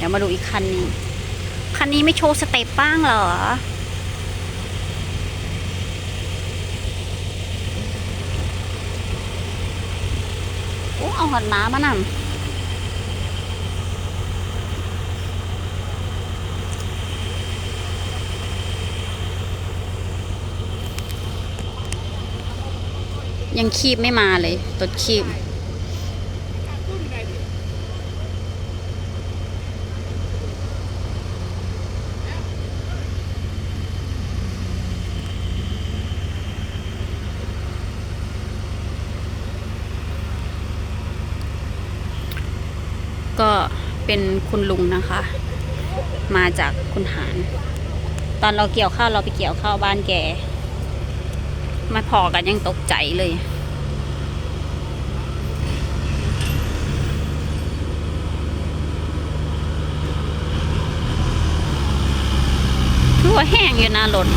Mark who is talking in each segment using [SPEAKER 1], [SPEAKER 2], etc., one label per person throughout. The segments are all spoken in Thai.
[SPEAKER 1] เดี๋ยวมาดูอีกคันนี้ คันนี้ไม่โชว์สเต็ปบ้างเหรอ โอ้ เอาหอดหม้ามานำยังคีบไม่มาเลย ตดคีบ ก็เป็นคุณลุงนะคะ มาจากคุณหารตอนเราเกี่ยวข้าวเราไปเกี่ยวข้าวบ้านแกมาพอกันยังตกใจเลย คือว่าแห้งอยู่นะรถ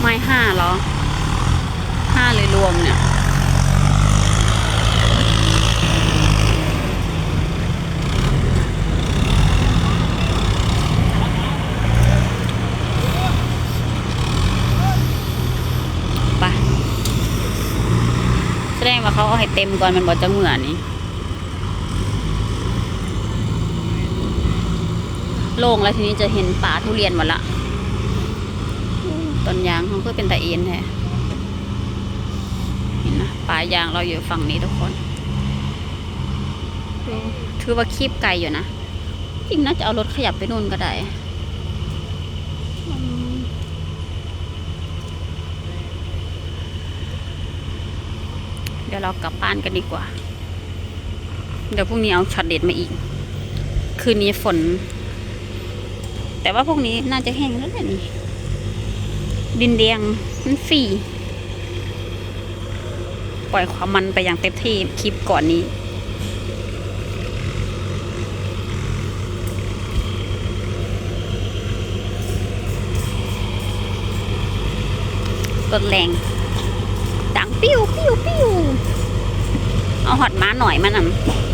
[SPEAKER 1] ไม้ห้าเหรอ ห้าเลยรวมเนี่ย ไปแส ดงว่าเขาเอาให้เต็มก่อนมันบอจะเหมือนนี่โล่งแล้วทีนี้จะเห็นป่าทุเรียนหมดละต้นยางเขาเพื่อเป็นตะเอ็นแท้เห็นนะป่ายางเราอยู่ฝั่งนี้ทุกคนถือว่าคีบไกลอยู่นะจริงน่าจะเอารถขยับไปนู่นก็ได้อืม เดี๋ยวเรากลับบ้านกันดีกว่า เดี๋ยวพรุ่งนี้เอาช็อตเด็ดมาอีก คืนนี้ฝน แต่ว่าพวกนี้น่าจะแห้งแล้วแหละนี่ ดินแดงมันฟรีปล่อยความมันไปอย่างเต็มที่คลิปก่อนนี้รถแรง ดังปิ้วปิ้วปิ้ว เอาหอดม้าหน่อยมานำ